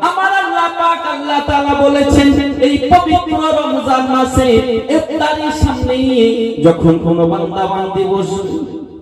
আমার আল্লাহ পাক আল্লাহ তাআলা বলেছেন, এই পবিত্র রমজান মাসে ইফতারির সামনে যখন কোন বান্দা বান্দি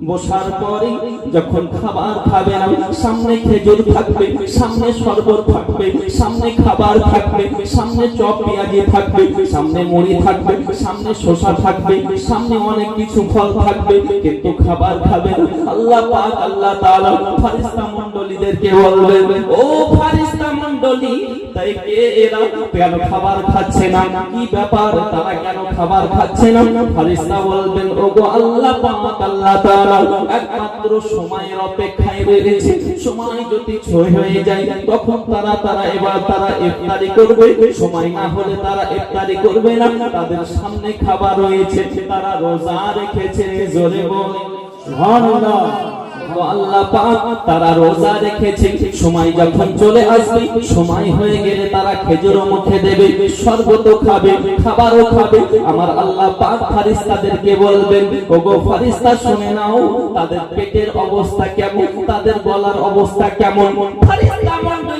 বসার পরে যখন খাবার খাবে না, সামনে খেজুর থাকবে, সামনে শরবত থাকবে, সামনে খাবার থাকবে, সামনে চপ পেঁয়াজি থাকবে, সামনে মুড়ি থাকবে, সামনে শসা থাকবে, সামনে অনেক কিছু ফল থাকবে, কিন্তু খাবার খাবে না। আল্লাহ পাক, আল্লাহ তাআলা ফারিস্তা মণ্ডলীদেরকে বলবেন, ও ফারিস্তা মণ্ডলী, তাই কে এরা কেন খাবার খাচ্ছে না? কি ব্যাপার? তারা কেন খাবার খাচ্ছে না? ফারিস্তা বলবেন, ওগো আল্লাহ পাক, আল্লাহ তাআলা একমাত্র সময়ের অপেক্ষায় রয়েছে। সময় যদি ছয় হয়ে যায়, তখন তারা তারা এবার তারা ইফতারি করবে। সময় না হলে তারা ইফতারি করবে না। তাদের সামনে খাবার রয়েছে, তারা রোজা রেখেছে। জোরে বলে। সুবহানাল্লাহ। ও আল্লাহ পাক তারা রোজা রেখেছে। সময় যখন চলে আসবে, সময় হয়ে গেলে তারা খেজুরও মুখে দেবে শরবত খাবে, খাবারও খাবে। আমার আল্লাহ পাক ফারিস্তাদেরকে বলবেন, ওগো ফারিস্তা শুনে নাও, তাদের পেটের অবস্থা কেমন? তাদের গলার অবস্থা কেমন? ফারিস্তা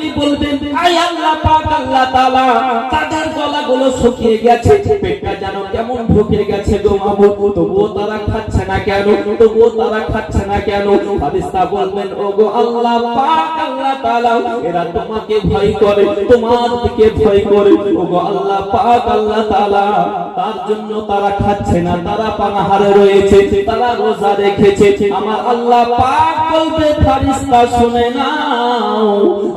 মণ্ডলী বলবেন আই আল্লাহ পাক, আল্লাহ তাআলা, তাদের গলাগুলো শুকিয়ে গেছে, পেটটা যেন কেমন ঢুকে গেছে গো মাবুদ তবুও তারা খাচ্ছে না কেন? তবুও তারা খাচ্ছে না কেন? ফারিস্তা বলবেন, ওগো আল্লাহ পাক, আল্লাহ তাআলা, এরা তোমাকে ভয় করে, তোমার দিকে ভয় করে। ওগো আল্লাহ পাক, আল্লাহ তাআলা, তার জন্য তারা খাচ্ছে না, তারা পানাহারে রয়েছে, তারা রোজা রেখেছে। আমার আল্লাহ পাক বলবে ফারিস্তা শুনে নাও,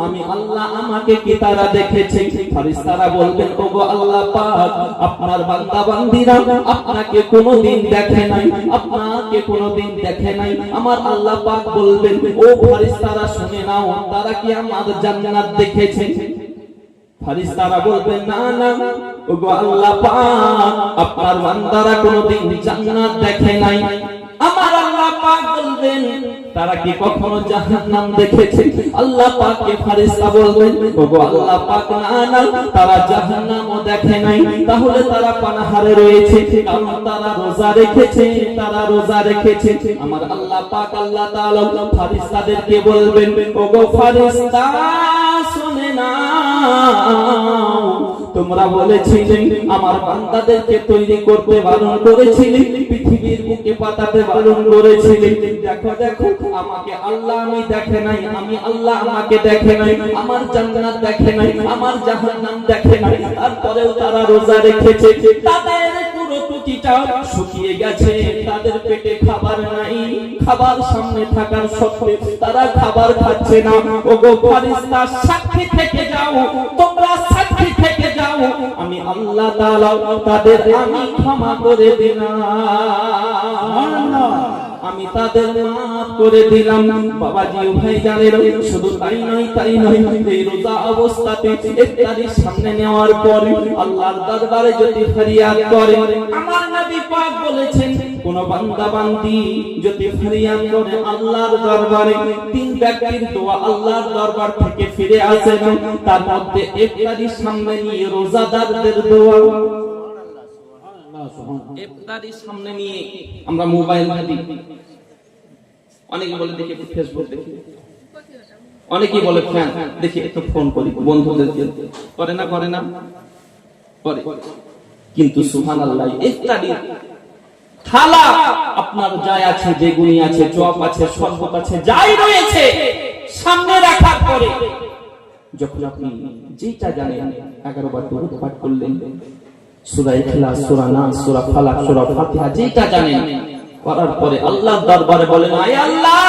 আমি আল্লাহ আমাকে কি তারা দেখেছে? ফারিস্তারা বলবেন, ওগো আল্লাহ পাক, আপনার বান্দা বান্দিরা আপনাকে কোনোদিন দেখে নাই, আপনাকে কোনোদিন দেখে নাই। আমার আল্লাহ পাক বলবেন, ও ফারিস্তারা শুনে নাও, তারা কি আমার জান্নাত দেখেছে? ফারিস্তারা বলবেন, না না, ওগো আল্লাহ পাক, আপনার বান্দারা কোনোদিন জান্নাত দেখে নাই। আমার আল্লাহ পাক বলবেন তারা কি কখনো জাহান্নাম দেখেছে? আল্লাহ পাককে ফারিস্তা বলবেন, ওগো আল্লাহ পাক না তারা জাহান্নামও দেখে নাই। তাহলে তারা পানাহারে রয়েছে, কারণ তারা রোজা রেখেছে, তারা রোজা রেখেছে। আমার আল্লাহ পাক, আল্লাহ তাআলা ফারিস্তাদেরকে বলবেন, ওগো ফারিস্তা শুনে না তোমরা বলেছিলে, আমার বান্দাদেরকে তৈরি করতে বারণ করেছিলে, পৃথিবীর বুকে পাতাতে বারণ করেছিলে। দেখো দেখো, আমাকে আল্লাহ আমি দেখে নাই, আমি আল্লাহ আমাকে দেখে নাই, আমার জান্নাত দেখে নাই, আমার জাহান্নাম দেখে নাই, তারপরেও তারা রোজা রেখেছে। তাদের পুরো টুটিটা শুকিয়ে গেছে, তাদের পেটে খাবার নাই খাবার সামনে থাকার সত্ত্বে তারা খাবার খাচ্ছে না। ওগো ফারিস্তা সাক্ষী থেকে যাও, তোমরা সাক্ষী থেকে যাও। আমি আল্লাহ তাআলা তাদের আমি ক্ষমা করে দিলাম। আমি তাদের মাফ করে দিলাম। বাবাজি ভাই জানেন, শুধু তাই নয় তাই নয়, এই রোজা অবস্থাতে ইফতারির সামনে নেওয়ার পর আল্লাহর দরবারে যদি ফরিয়াদ করে, আমার নবী পাক বলেছেন, কোন বান্দা বান্দি যদি ফরিয়াদ করে আল্লাহর দরবারে, তিন ব্যক্তির দোয়া আল্লাহর দরবার থেকে ফিরে আসে তার মধ্যে ইফতারির সামনে নিয়ে রোজাদারদের দোয়া। ইফতারির সামনে নিয়ে আমরা মোবাইল অনেকে বলে, দেখি ফেসবুক দেখি। বলে, ফ্যান, দেখি একটু ফোন করি। করে না করে না। করে। কিন্তু সুহান আল্লাহ ইফতারি থালা আপনার যাই আছে, বেগুনি আছে, চপ আছে, শরবত আছে, যাই রয়েছে, সামনে রাখার পরে। যখন আপনি যেটা জানেন, এগারো বার পাঠ করলেন সূরা ইখলাস, সূরা নাস, সূরা ফালাক, সূরা ফাতিহা যেটা জানেন, করার পরে আল্লাহর দরবারে বলেন, আয় আল্লাহ!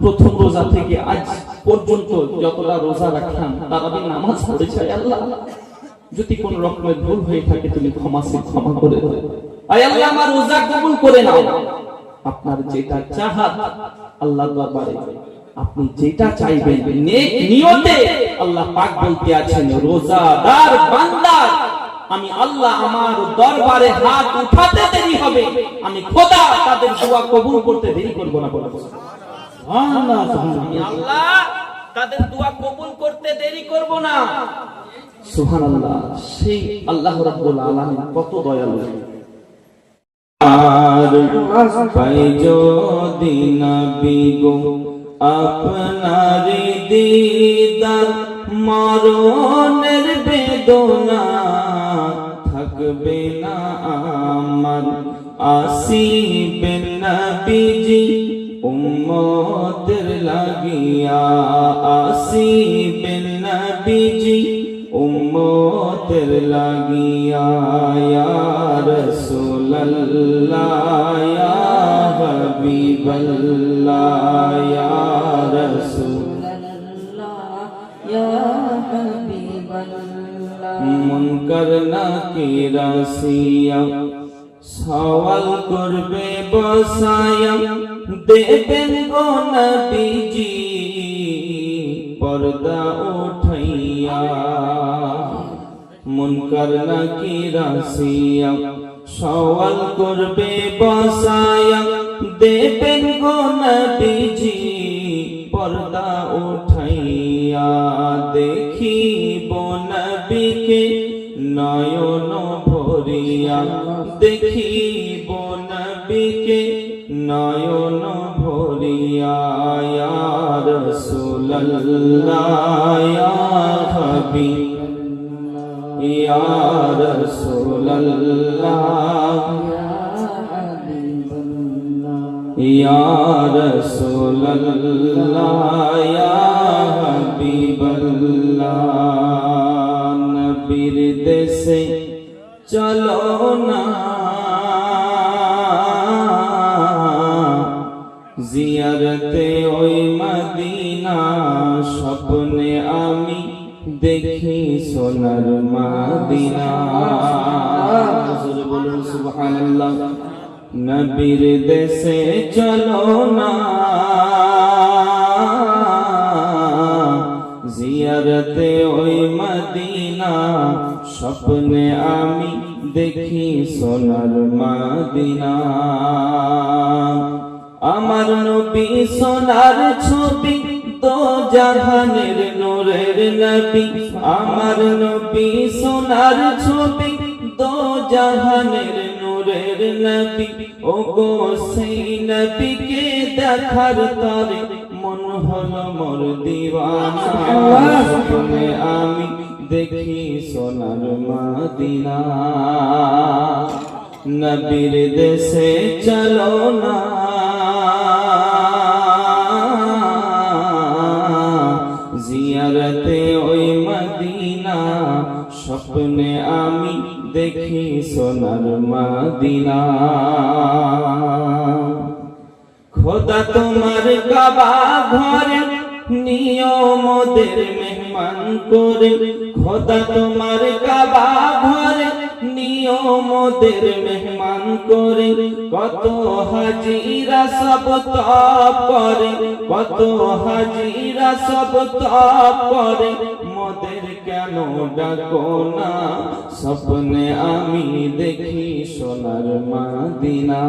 প্রথম রোজা থেকে আজ পর্যন্ত যতটা রোজা রাখলাম নামাজ আল্লাহ। যদি কোন রকমের ভুল হয়ে থাকে, তুমি ক্ষমা সে ক্ষমা করে আয় আল্লাহ, আমার রোজা কবুল করে নাও। আপনার যেটা চাহাত, আল্লাহ দরবারে। আপনি যেটা চাইবেন, নেক নিয়তে আল্লাহ পাক বলতে আছেন, রোজাদার বান্দা আমি আল্লাহ আমার দরবারে হাত উঠাতে দেরি হবে। আমি খোদা তাদের দোয়া কবুল করতে দেরি করব না বলে আমি আল্লাহ তাদের দোয়া কবুল করতে দেরি করব না। সুবহানাল্লাহ সেই আল্লাহ রাব্বুল আলামিন কত দয়ালু। আর পাই যদি নবী গো আপনার দিদার মরণের বেদনা। থাকবে না আমার আসিবেন নবীজি, উম্মতের লাগিয়া। আসিবেন নবীজি, উম্মতের লাগিয়া। ইয়া রাসূলুল্লাহ, ইয়া হাবিবাল্লাহ, ইয়া রাসূল মুনকার নাকির আসিয়া সওয়াল করবে বসায়া, দেবেন গো নবীজি, পর্দা উঠাইয়া। মুনকার নাকির আসিয়া সওয়াল করবে বসায়া, দেবেন গো নবীজি, পর্দা উঠাইয়া। নবীকে নয়ন ভরিয়া দেখিব নবীকে নয়ন ভরিয়া ইয়া রাসূলুল্লাহ ইয়া হাবিব। দেশে চলো না। জিয়ারতে ওই মদিনা, স্বপ্নে আমি দেখি সোনার মদিনা। বলুন সুবহানাল্লাহ নবীর দেশে চলো না। জিয়ারতে ওই মদিনা স্বপ্নে আমি দেখি সোনার মদিনা। আমার নবী সোনার ছবি তো জাহানের নূরের নবী। আমার নবী সোনার ছবি তো জাহানের নূরের নবী। ও গো সেই নবীকে দেখার তরে হলো মোর দিওয়ানা স্বপ্নে আমি দেখি সোনার মদিনা। নবীর দেশে চলো না। জিয়ারতে ওই মদিনা। স্বপ্নে আমি দেখি সোনার মদিনা। খোদা তোমার কাবা ঘরে নিয়মদের মেহমান করে। খোদা তোমার কাবা ঘরে নিয়মদের মেহমান করে, কত হাজিরা সব তপ কত হাজিরা সব তপ মোদের কেন ডাকো না? স্বপ্নে আমি দেখি সোনার মাদিনা।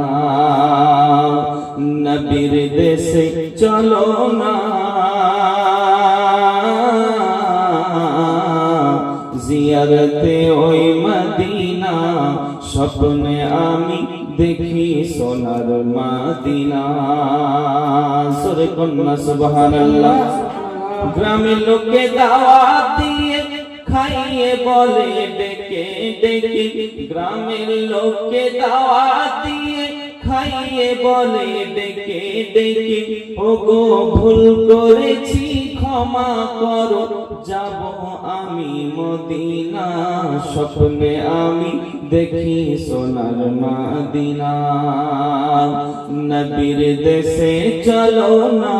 নবীর দেশে চলো না। জিয়ারতে ওই স্বপ্নে আমি দেখি সোনার মদিনা। সুরে কন্যা, সুবহানাল্লাহ। গ্রামের লোকে দাওয়াত দিয়ে খাইয়ে বলে, ডেকে ডেকে। গ্রামের লোকে দাওয়াত দিয়ে খাইয়ে বলে, ডেকে ডেকে। ও ভুল করেছি ক্ষমা করো, যাব আমি মদিনা। স্বপ্নে আমি দেখি সোনার মদিনা। নবীর দেশে চলো না।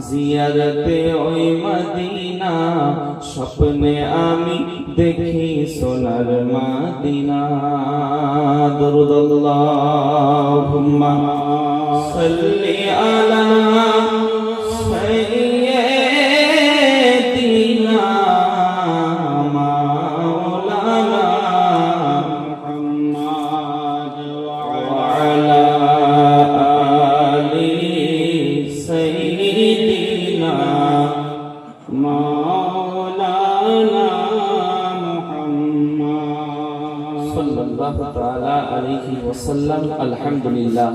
জিয়ারতে ওই মদিনা। স্বপ্নে আমি দেখি সোনার মদিনা। দরুদুল্লাহুম্মা صل على سيدنا مولانا محمد وعلى آل سيدنا مولانا محمد. صلى الله تعالى عليه وسلم. الحمد لله.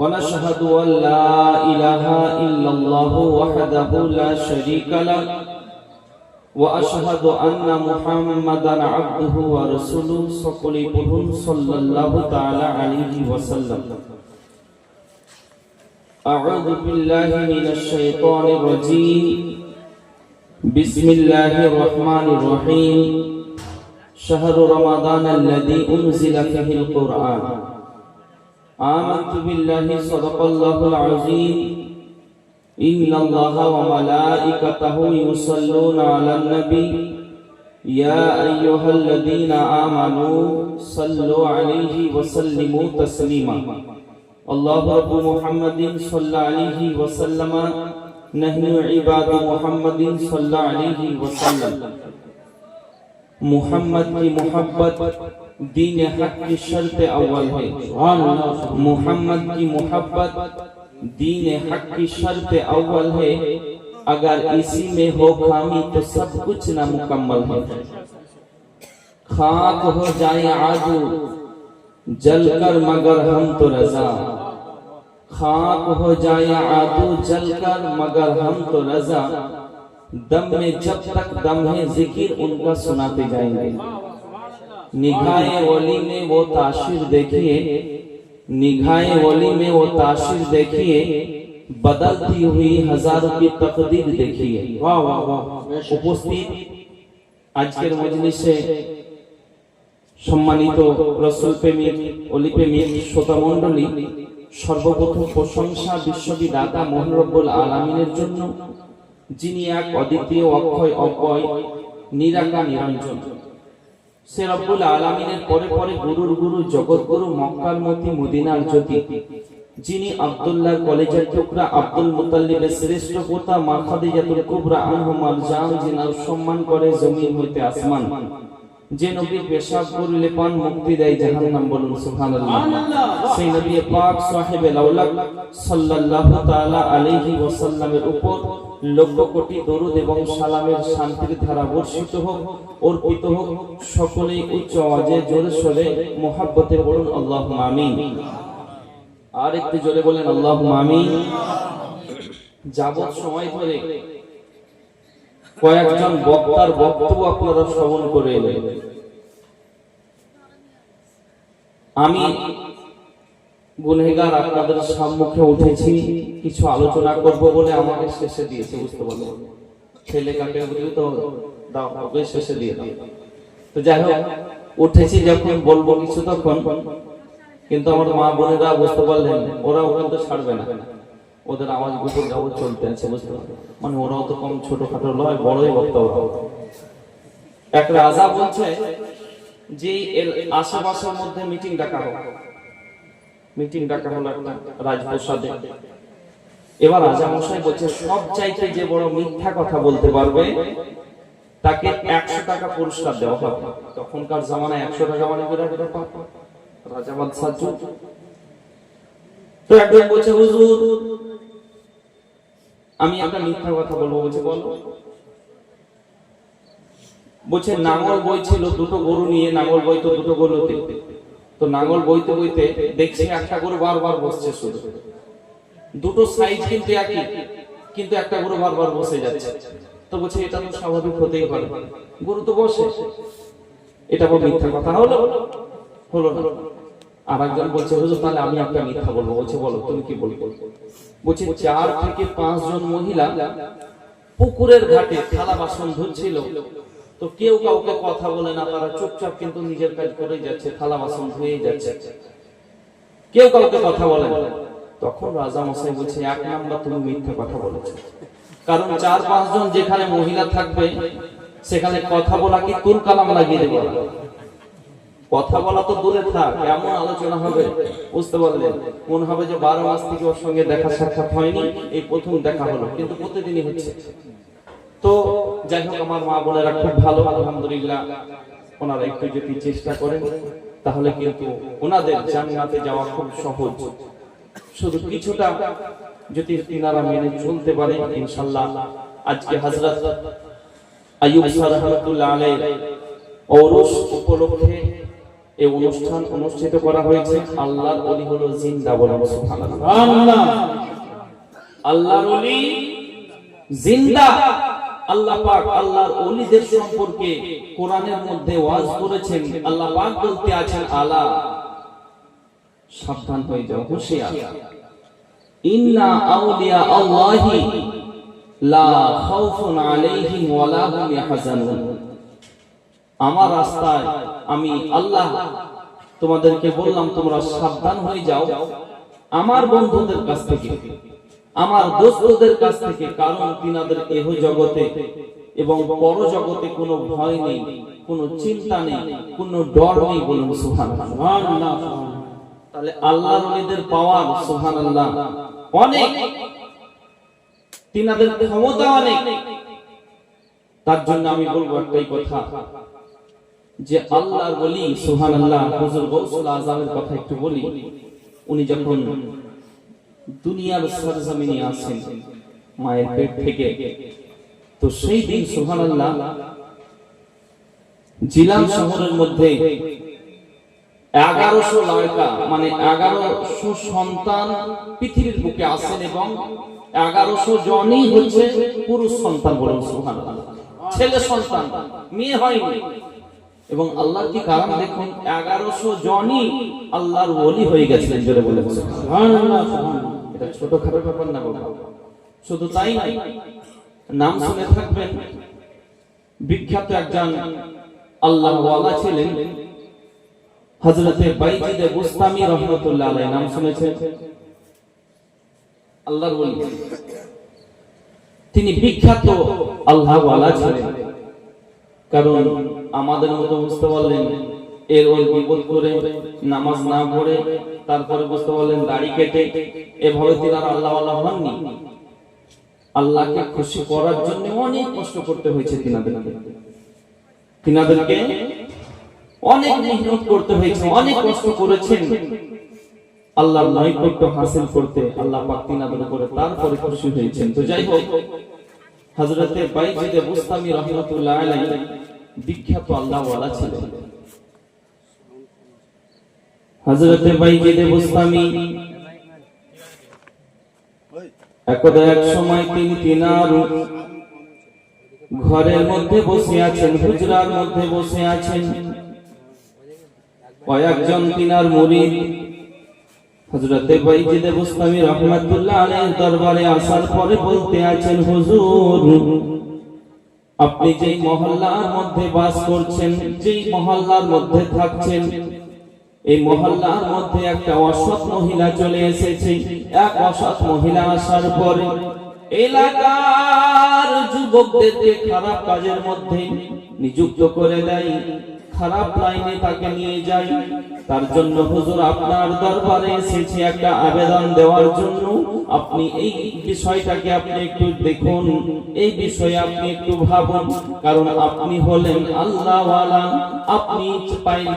ونشهد أن لا إله إلا الله وحده لا شريك له وأشهد أن محمدا عبده ورسوله صقلبه صلى الله تعالى عليه وسلم أعوذ بالله من الشيطان الرجيم بسم الله الرحمن الرحيم شهر رمضان الذي أنزل فيه القرآن آمنت بالله صدق الله العظيم. إن الله وملائكته يصلون على النبي. يا أيها الذين آمنوا صلوا عليه وسلموا تسليما. الله رب محمد صلى عليه وسلم. نحن عباد محمد صلى عليه وسلم. محمد کی محبت दीन हक की शर्त अव्वल है। मोहम्मद की मोहब्बत दीन हक की शर्त अव्वल है। अगर इसी में हो खामी तो सब कुछ ना मुकम्मल है। खाक हो जाए आजू, जल कर मगर हम तो रजा। खाक हो जाए आदू जल कर मगर हम तो रजा। दम में जब तक दम है, ज़िक्र उनका सुनाते जाएँगे। निगाहे वली में वो ताशीर देखिए निगाहे वली में वो ताशीर देखिए बदलती हुई हजारों की तकदीर देखिए वाह वाह वाह बेशक। উপস্থিত আজকের মজলিসে সম্মানিত রসুল প্রেমিক অলি প্রেমিক শ্রোতা মণ্ডলী সর্বপ্রথম প্রশংসা বিশ্ববিদাতা মোহন রব্বুল আলমিনের জন্য যিনি এক অদ্বিতীয় অক্ষয় অব্যয় নিরাকা নিরঞ্জন সে রব্বুল আলমিনের পরে পরে গুরুর গুরু জগৎগুরু মক্কার মতি মদিনার জ্যোতি। যিনি আব্দুল্লাহ কলেজের টুকরা আব্দুল মুতাল্লিবের শ্রেষ্ঠ পোতা মা খাদিজাতুল কুবরা আনহুমার জিনার সম্মান করে জমিন হইতে আসমান। যে নবী পেশাব করলে পান মুক্তি দেয় জাহান্নাম বলুন সুবহানাল্লাহ। সেই নবী পাক সাহেব লাউলাক সাল্লাল্লাহু তাআলা আলাইহি ওয়াসাল্লামের উপর লক্ষ কোটি দরুদ এবং সালামের শান্তির ধারা বর্ষিত হোক, অর্পিত হোক, সকলেই উচ্চ আওয়াজে জোরে সোরে মোহাব্বতে বলুন আল্লাহুম্মা আমিন। আর একটু জোরে বলেন আল্লাহুম্মা আমিন। যাবত সময় ধরে কয়েকজন বক্তার বক্তব্য আপনারা শ্রবণ করে আমি গুনহেগার আপনাদের সম্মুখে উঠেছি, কিছু আলোচনা করব বলে আমাকে শেষে দিয়েছে, বুঝতে পারলেন? ছেলে কাকে বুঝলি তো, দাও শেষে দিয়ে দাও। তো যাই হোক, উঠেছি যখন, বলব কিছু তখন, কিন্তু আমার মা বোনেরা বুঝতে পারলেন ওরা ওখান তো ছাড়বে না। ওদের আওয়াজ গুপুর যাবত চলতে আছে বুঝতে মানে ওরাও তো কম ছোটখাটো নয়, বড়ই বক্তা এক রাজা বলছে যে আশেপাশের মধ্যে মিটিং ডাকা হোক। মিটিং ডাকা হলো একটা রাজপ্রাসাদে। এবার রাজা মশাই বলছে, সব চাইতে যে বড় মিথ্যা কথা বলতে পারবে, তাকে একশো টাকা পুরস্কার দেওয়া হবে। তখনকার জামানায় একশো টাকা মানে রাজা বাদশাহ। তো একজন বলছে, হুজুর আমি একটা মিথ্যা কথা বলব বলছে, বলো। বলছে নাঙ্গল বইছিল দুটো গরু নিয়ে নাঙ্গল বইতো দুটো গরুতে। তো নাঙ্গল বইতে বইতে দেখছি একটা গরু বারবার বসছে শুধু। দুটো সাইজ কিন্তু একই, কিন্তু একটা গরু বারবার বসে যাচ্ছে। তো বলছে, এটা তো স্বাভাবিক হতেই পারে। গরু তো বসে। এটা মিথ্যা কথা হলো? হলো না। আর একজন বলছে, হুজুর, তাহলে আমি একটা মিথ্যা বলব। বলছে, বলো, তুমি কি বলব? বলছে, চার থেকে পাঁচ জন মহিলা পুকুরের ঘাটে বাসন ধুচ্ছিল। তো কেউ কাউকে কথা বলে না, তারা চুপচাপ কিন্তু নিজের কাজ যাচ্ছে বাসন যাচ্ছে। কেউ কাউকে কথা বলে তখন রাজা মশাই বলছে, এক নাম্বার তুমি মিথ্যা কথা বলেছ। কারণ চার পাঁচজন যেখানে মহিলা থাকবে, সেখানে কথা বলা কি কালাম লাগিয়ে দেবো কথা বলা তো দূরে থাক, এমন আলোচনা হবে। বুঝতে পারলেন? মনে হবে যে বারো মাস থেকে ওর সঙ্গে দেখা সাক্ষাৎ হয়নি, এই প্রথম দেখা হলো, কিন্তু প্রতিদিনই হচ্ছে। তো যাই হোক, আমার মা বোনেরা খুব ভালো, আলহামদুলিল্লাহ। ওনারা একটু যদি চেষ্টা করেন, তাহলে কিন্তু ওনাদের জান্নাতে যাওয়া খুব সহজ। শুধু কিছুটা যদি তিনারা মেনে চলতে পারে, ইনশাল্লাহ। আজকে হযরত আইয়ুব স্যার রহমাতুল্লাহ আলাইহি, ঔরস উপলক্ষে এই অনুষ্ঠান অনুষ্ঠিত করা হয়েছে। আল্লাহর ওলি হলো জিন্দা বলেন সুবহানাল্লাহ। আল্লাহর ওলি জিন্দা। আল্লাহ পাক আল্লাহর ওলিদের সম্পর্কে কোরআনের মধ্যে ওয়াজ করেছেন। আল্লাহ পাক বলতে আছেন, আলা, সাবধান হয়ে যাও, হুঁশিয়ার। ইন্না আউলিয়া আল্লাহি লা খাউফুন আলাইহিম ওয়ালা হুম ইয়াহজানুন। আমার রাস্তায় আমি আল্লাহ তোমাদেরকে বললাম, তোমরা সাবধান হয়ে যাও। আমার বন্ধুদের কাছ থেকে, আমার দোস্তদের কাছ থেকে, কারণ তিনাদের এহ জগতে এবং পর জগতে কোনো ভয় নেই, কোনো চিন্তা নেই, কোনো ডর নেই বলুন আল্লাহ তাহলে আল্লাহর ওলিদের পাওয়ার, সুবহানাল্লাহ। অনেক তিনাদের ক্ষমতা অনেক। তার জন্য আমি বলব একটাই কথা যে আল্লাহর ওলি, সুবহানাল্লাহ, হুজুর গৌসুল আজমের কথা একটু বলি। উনি যখন দুনিয়ার সরজমিনে আসেন মায়ের পেট থেকে, তো সেই দিন, সুবহানাল্লাহ জিলাম শহরের মধ্যে এগারোশো লড়কা মানে এগারোশো সন্তান পৃথিবীর বুকে আসেন এবং এগারোশো জনই হচ্ছে পুরুষ সন্তান বলুন, সুবহানাল্লাহ। ছেলে সন্তান, মেয়ে হয়নি। এবং আল্লাহর কি কারণ? দেখুন, এগারোশো জনই আল্লাহর ওলি হয়ে গেছিলেন, জোরে বলে বলে। আল্লাহ এটা ছোটখাটো ব্যাপার না বাবা। শুধু তাই নাই নাম শুনে থাকবেন, বিখ্যাত একজন আল্লাহ ওয়ালা ছিলেন, হযরতে বাইজিদে রহমাতুল্লাহ আলাইহি, নাম শুনেছেন? আল্লাহর তিনি বিখ্যাত আল্লাহ ছিলেন। কারণ আমাদের মতো বুঝতে পারলেন, এর ওর বিপদ করে নামাজ না পড়ে তারপরে বুঝতে পারলেন দাড়ি কেটে এভাবে তিনি আর আল্লাহ আল্লাহ হননি। আল্লাহকে খুশি করার জন্য অনেক কষ্ট করতে হয়েছে তিনাদেরকে। তিনাদেরকে অনেক মেহনত করতে হয়েছে, অনেক কষ্ট করেছেন। আল্লাহর নৈকট্য হাসিল করতে আল্লাহ পাক তিনাদের উপরে তারপরে খুশি হয়েছেন। তো যাই হোক, হযরতে বাইজিদে বুস্তামি রাহমাতুল্লাহ আলাইহি বিখ্যাত আল্লাহ ওয়ালা ছিলেন হযরতে বাইজিদে বুস্তামি একদা এক সময় তিনি তিনার ঘরের মধ্যে বসে আছেন, হুজরার মধ্যে বসে আছেন। কয়েকজন তিনার মুরিদ হযরতে বাইজিদে বুস্তামি রাহমাতুল্লাহ আলাইহির দরবারে আসার পরে বলতে আছেন, হুজুর আপনি যেই মহল্লার মধ্যে বাস করছেন, যেই মহল্লার মধ্যে থাকছেন, এই মহল্লার মধ্যে একটা অসৎ মহিলা চলে এসেছে। এক অসৎ মহিলা আসার পরে এলাকার যুবকদেরকে খারাপ কাজের মধ্যে নিযুক্ত করে দেয়। খারাপ লাইনে তাকে নিয়ে যায়। তার জন্য হুজুর আপনার দরবারে এসেছি একটা আবেদন দেওয়ার জন্য। আপনি এই বিষয়টাকে আপনি একটু দেখুন। এই বিষয়ে আপনি একটু ভাবুন। কারণ আপনি হলেন আল্লাহওয়ালা। আপনি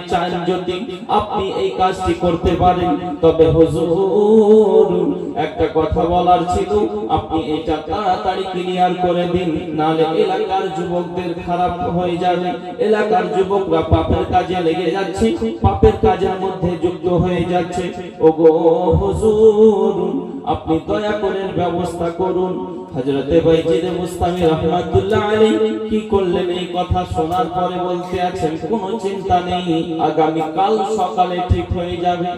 চান যদি আপনি এই কাজটি করতে পারেন। তবে হুজুর, একটা কথা বলার ছিল, আপনি এটা তাড়াতাড়ি ক্লিয়ার করে দিন। নালে এলাকার যুবকদের খারাপ হয়ে যাবে। এলাকার যুবকরা পাপের কাজে লেগে যাচ্ছে, পাপের কাজের মধ্যে যুক্ত হয়ে যাচ্ছে। ওগো হুজুর, আপনি দয়া করে ব্যবস্থা করুন। হযরতে বাইজিদ মুস্তামি রাহমাতুল্লাহ আলাইহি কি করলেন এই কথা শোনার পরে বলতে আছেন, কোনো চিন্তা নেই আগামী কাল সকালে ঠিক হয়ে যাবে।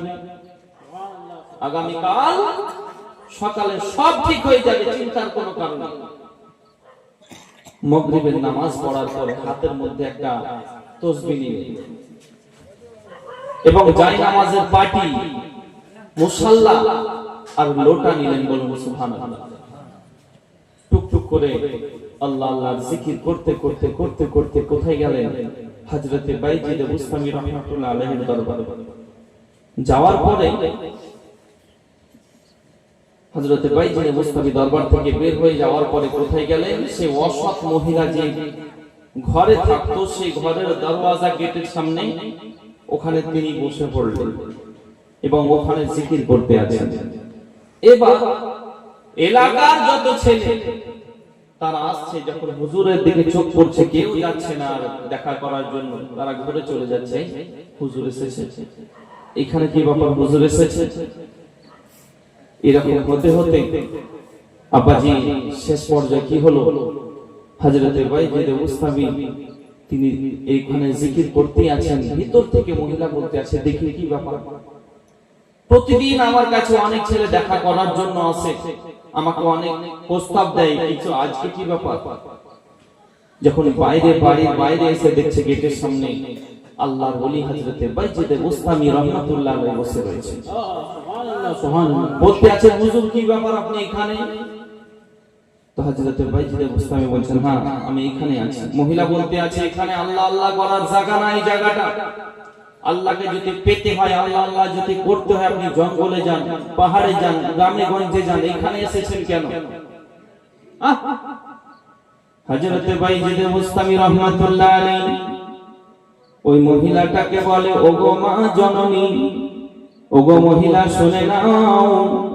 আগামী কাল সকালে সব ঠিক হয়ে যাবে, চিন্তার কোনো কারণ নেই। মগরিবের নামাজ পড়ার পরে হাতের মধ্যে একটা তসবিহ নিয়ে। এবং জায় নামাজের পাটি, মুসাল্লা আর লোটা নিলেন বলুন টুকটুক করে আল্লাহ জিকির করতে করতে করতে করতে কোথায় গেলেন? বাইজিদ যাওয়ার পরে মুস্তাফি দরবার থেকে বের হয়ে যাওয়ার পরে কোথায় গেলেন? সে অসৎ মহিলা যে ঘরে থাকতো সেই ঘরের দরওয়াজা গেটের সামনে। ওখানে তিনি বসে পড়লেন এবং ওখানে জিকির করতে আছেন। এবার এলাকার যত ছেলে, তারা আসছে যখন হুজুরের দিকে চোখ পড়ছে, কেউ যাচ্ছে না আর দেখা করার জন্য। তারা ঘুরে চলে যাচ্ছে, হুজুর এসেছে। এখানে কি ব্যাপার? হুজুর এসেছে? এরকম হতে হতে আব্বাজি, শেষ পর্যায়ে কি হলো? হাজরতে বাইজিদে মুস্তাবি তিনি এইখানে জিকির করতে আছেন, ভিতর থেকে মহিলা বলতে আছে, দেখি কি ব্যাপার? প্রতিদিন আমার কাছে অনেক ছেলে দেখা করার জন্য আসে, আমাকে অনেক প্রস্তাব দেয় কিছু আজকে কি ব্যাপার? যখন বাইরে বাড়ির বাইরে এসে দেখছে গেটের সামনে, আল্লাহর ওলি হযরতে বাইজিদে মুস্তামি রহমাতুল্লাহ আলাইহি বসে রয়েছে। সুবহানাল্লাহ সুবহানাল্লাহ বলতে আছে, হুজুর, কি ব্যাপার আপনি এখানে? বলছেন হ্যাঁ আমি এখানে আছি। মহিলা বলতে এখানে আল্লাহ আল্লাহ জায়গা নাই জায়গাটা। আল্লাহকে যদি পেতে হয়, আল্লাহ আল্লাহ যদি করতে হয়, আপনি জঙ্গলে যান, পাহাড়ে যান, গ্রামে গঞ্জে যান, এখানে এসেছেন কেন! হযরতে বাইজিদে মুস্তামি রহমাতুল্লাহ আলাইহি, ওই মহিলাটাকে বলে, ওগো মা জননী, ওগো মহিলা, শুনে নাও।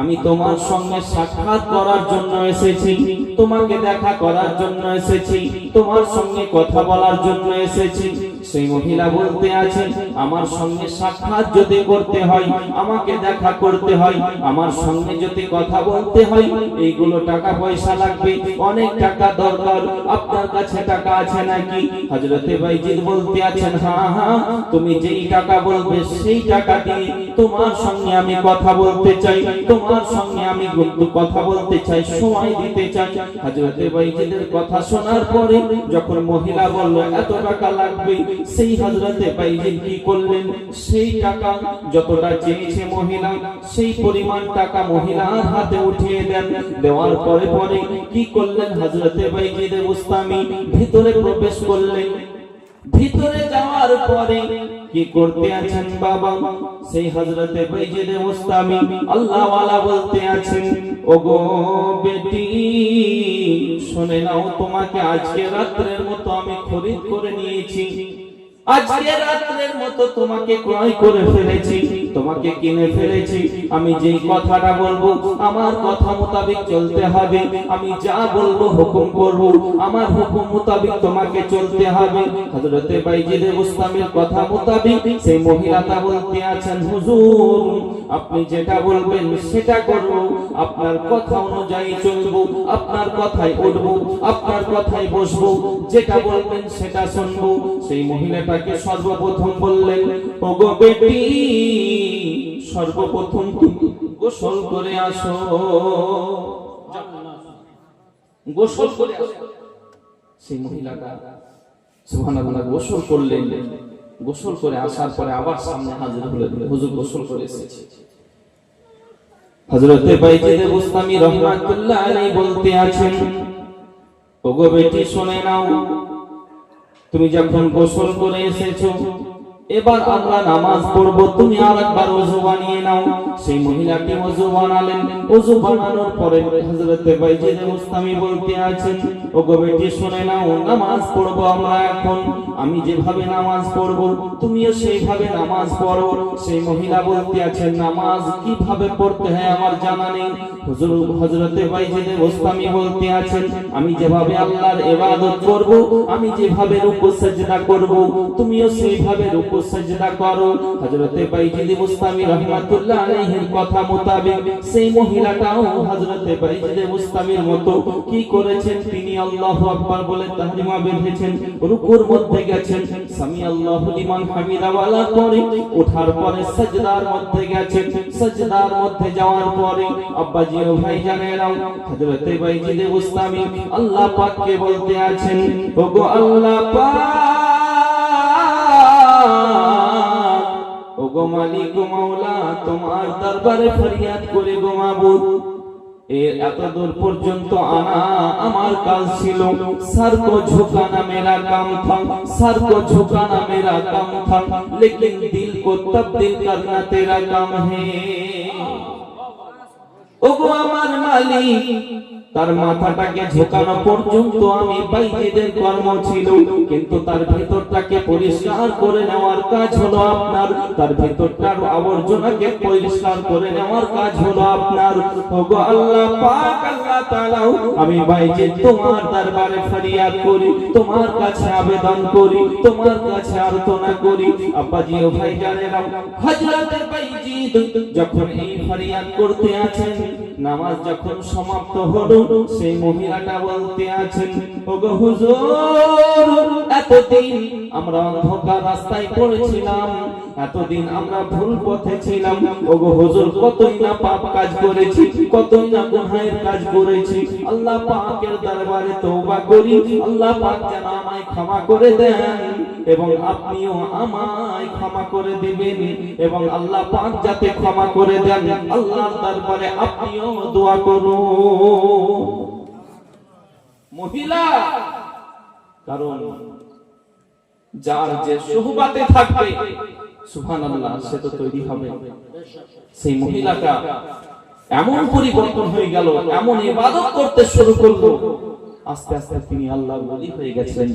আমি তোমার সঙ্গে সাক্ষাৎ করার জন্য এসেছি। তোমাকে দেখা করার জন্য এসেছি। তোমার সঙ্গে কথা বলার জন্য এসেছি। সেই মহিলা বলতে আছে, আমার সঙ্গে সাক্ষাৎ যদি করতে হয়, আমাকে দেখা করতে হয়, আমার সঙ্গে যদি কথা বলতে হয়, এইগুলো টাকা পয়সা লাগবে, অনেক টাকা দরকার, আপনার কাছে টাকা আছে নাকি? হযরতে বাইজিদ বলতে আছেন হ্যাঁ হ্যাঁ তুমি যেই টাকা বলবে, সেই টাকা দিয়ে তোমার সঙ্গে আমি কথা বলতে চাই, তোমার সঙ্গে আমি কথা বলতে চাই, সময় দিতে চাই। হযরতে বাইজিদের কথা শোনার পরে যখন মহিলা বলল, এত টাকা লাগবে সেই হযরতে বাইজিদ কি করলেন? সেই টাকা যতটা চেয়েছে মহিলা, সেই পরিমাণ টাকা মহিলার হাতে উঠিয়ে দেন। দেওয়ার পরে পরে কি করলেন হযরতে বাইজিদ মুস্তামি ভিতরে প্রবেশ করলেন। ভিতরে যাওয়ার পরে কি করতে আছেন বাবা? সেই হযরতে বাইজিদে মুস্তামি আল্লাহ ওয়ালা বলতে আছেন, ওগো বেটি, শুনে নাও তোমাকে আজকে রাত্রের মতো আমি খরিদ করে নিয়েছি। আজকে রাত্রের মতো তোমাকে ক্রয় করে ফেলেছি। তোমাকে কিনে ফেলেছি। আমি যেই কথাটা বলব, আমার কথা মোতাবেক চলতে হবে। আমি যা বলব হুকুম করব, আমার হুকুম মোতাবেক তোমাকে চলতে হবে। হযরতে বাইজিদ মুস্তামির কথা মোতাবেক সেই মহিলাটা বলতে আছেন, হুজুর, আপনি যেটা বলবেন সেটা করব। আপনার কথা অনুযায়ী চলবো, আপনার কথাই উঠবো, আপনার কথাই বসবো। যেটা বলবেন সেটা শুনব। সেই মহিলাটাকে সর্বপ্রথম বললেন, ওগো বেটি সর্বপ্রথম তুমি গোসল করে আসো। গোসল করে সেই মহিলাটা গোসল করলেন। গোসল করে আসার পরে আবার সামনে হাজির হুজুর গোসল করে এসেছে। রহমাতুল্লাহ বলতে আছেন, ওগো বেটি, শুনে নাও। তুমি যখন গোসল করে এসেছ এবার আমরা নামাজ পড়ব, তুমি আর একবার ওযু বানিয়ে নাও। সেই মহিলাটি ওযু বানালেন। ওযু বানানোর পরে হযরতে বাইজিদ মুস্তামি বলতে আছেন? বেটি, শুনে নাও, নামাজ পড়ব আমরা এখন। আমি যেভাবে নামাজ পড়ব, তুমিও সেইভাবে নামাজ পড়ো। সেই মহিলা বলতে আছেন নামাজ কীভাবে পড়তে হয় আমার জানা নেই। মুস্তামি বলতে আছেন, আমি যেভাবে আল্লাহর করব, আমি যেভাবে করব, তুমিও সেইভাবে করো। রাহমাতুল্লাহ আলাইহির কথা মোতাবেক সেই মহিলাটাও হযরতে বাইজিদ মুস্তামির মতো কি করেছেন তিনি আল্লাহু আকবার বলে তাহরিমা বেঁধেছেন, রুকুর মধ্যে গেছেন। সামি আল্লাহু লিমান হামিদা ওয়ালা করে ওঠার পরে সাজদার মধ্যে গেছেন। সাজদার মধ্যে যাওয়ার পরে আব্বাজি ও ভাই জানেরাও হযরতে বাইজিদ মুস্তামি আল্লাহ পাককে বলতে আছেন, ওগো আল্লাহ পাক, ওগো মালিক মাওলা, তোমার দরবারে ফরিয়াদ করে গো মাবুদ। এর এত দূর পর্যন্ত আনা আমার কাজ ছিল সর কো ঝুকানা মেরা কাম থা সর কো ঝুকানা মেরা কাম থা লেকিন দিল কো তবদিল করনা তেরা কাম হে ওগো আমার মালিক, তার মাথাটাকে ঝোকানো পর্যন্ত আমি বাইজিদের কর্ম ছিল, কিন্তু তার ভেতরটাকে পরিষ্কার করে নেওয়ার কাজ হলো আপনার, তার ভেতরটার আবর্জনাকে পরিষ্কার করে নেওয়ার কাজ হলো আপনার। ওগো আল্লাহ পাক, আল্লাহ তাআলা আমি বাইজি তোমার দরবারে ফরিয়াদ করি, তোমার কাছে আবেদন করি, তোমার কাছে আর্তনা করি। আব্বাজি ও ভাইজানেরা হযরত বাইজিদ যখন এই ফরিয়াদ করতে আছেন নামাজ যখন সমাপ্ত হলো, সেই মহিলাটা বলতে আছেন, ওগো হুজুর, এতদিন আমরা অন্ধকার রাস্তায় পড়েছিলাম, এতদিন আমরা ভুল পথে ছিলাম। ওগো হুজুর, কতই না পাপ কাজ করেছি, কতই না গুনাহের কাজ করেছি। আল্লাহ পাকের দরবারে তওবা করি, আল্লাহ পাক যেন আমায় ক্ষমা করে দেন। এবং আপনিও আমায় ক্ষমা করে দিবেন এবং আল্লাহ পাক যাতে ক্ষমা করে দেন, আল্লাহর দরবারে আপনিও দোয়া করুন। মহিলা, কারণ যার যে সুহবাতে থাকবে, সুবহানাল্লাহ, সে তো তৈরি হবে। সেই মহিলাটা এমন পরিবর্তন হয়ে গেল, এমন ইবাদত করতে শুরু করল। আস্তে আস্তে তিনি আল্লাহ হয়ে গেছিলেন